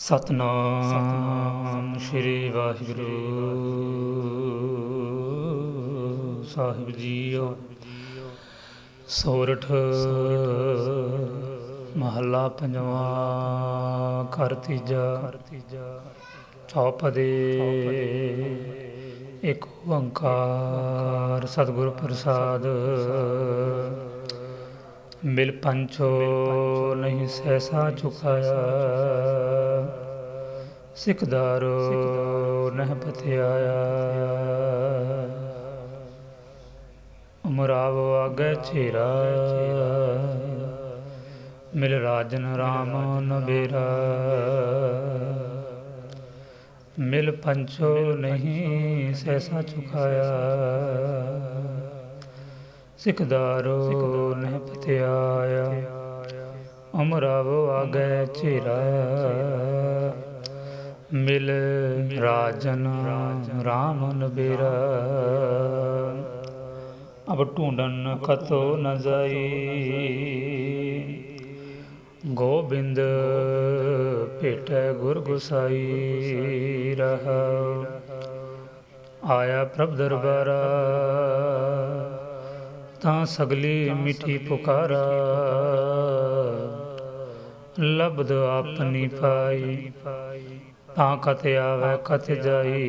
ਸਤਨਾਮ ਸ੍ਰੀ ਵਾਹਿਗੁਰੂ। ਸਾਹਿਬ ਜੀਓ। ਸੋਰਠ ਮਹੱਲਾ ਪੰਜਵਾਂ ਘਰ ਤੀਜਾ। ਚੌਪਦੇ। ਇੱਕ ਓੰਕਾਰ ਸਤਿਗੁਰ ਪ੍ਰਸਾਦ। ਮਿਲ ਪੰਚੋ ਨਹੀਂ ਸਹਿਸਾ ਚੁਕਾਇਆ। ਸਿੱਖਦਾਰੋ ਨਹਿ ਪਤਿਆਇਆ। ਉਮਰਾਵ ਆਗੇ ਚੇਰਾ ਮਿਲ ਰਾਜਨ ਰਾਮ ਨਬੇਰਾ ਮਿਲ ਪੰਚੋ ਨਹੀਂ ਸਹਿਸਾ ਚੁਕਾਇਆ। ਸਿੱਖਦਾਰੋ ਨਹਿ ਪਤਿਆਇਆ, ਅਮਰਾਵ ਆਗੇ ਚੇਰਾ। ਮਿਲ ਰਾਜਨ ਰਾਮ ਨਬੇਰਾ ਅਬ ਢੂੰਡਨ ਕਤੋ ਨ ਜਾਈ। ਗੋਬਿੰਦ ਭੇਟੈ ਗੁਰ ਗੁਸਾਈ ਰਹਾ। ਆਇਆ ਪ੍ਰਭ ਦਰਬਾਰਾ। ਤਾਂ ਸਗਲੀ ਮਿੱਠੀ ਪੁਕਾਰਾ। ਲਬਦ ਆਪਣੀ ਪਾਈ, ਤਾਂ ਕਤ ਆਵੇ, ਕਤ ਜਾਈ।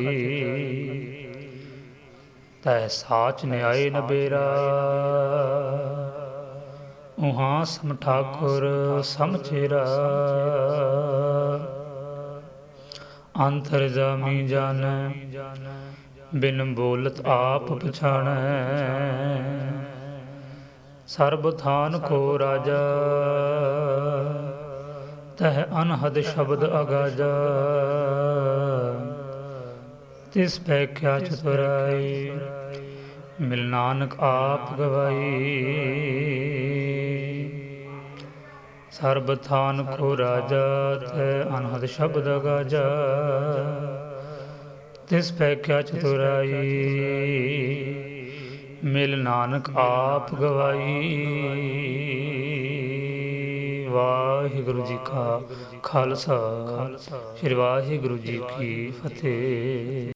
ਤੈ ਸਾਚ ਨਿਆਏ ਨਬੇਰਾ ਉਹਾਂ ਸਮ ਠਾਕੁਰ, ਸਮ ਸਮਚੇਰਾ ਅੰਤਰ ਜਾਮੀ ਜਾਣੈ, ਬਿਨ ਬੋਲਤ ਆਪ ਪਛਾਣੈ। ਸਰਬ ਥਾਨ ਕੋ ਰਾਜਾ। ਤਹ ਅਨਹਦ ਸ਼ਬਦ ਅਗਾਜਾ। ਤਿਸ ਪੈ ਕਿਆ ਚਤੁਰਾਈ ਮਿਲ ਨਾਨਕ ਆਪ ਗਵਾਈ। ਸਰਬ ਥਾਨ ਕੋ ਰਾਜਾ, ਤਹ ਅਨਹਦ ਸ਼ਬਦ ਅਗਾਜਾ। ਤਿਸ ਪੈ ਕਿਆ ਚਤੁਰਾਈ ਮਿਲ ਨਾਨਕ ਆਪ ਗਵਾਈ। ਵਾਹਿਗੁਰੂ ਜੀ ਕਾ ਖਾਲਸਾ। ਸ੍ਰੀ ਵਾਹਿਗੁਰੂ ਜੀ ਕੀ ਫਤਿਹ।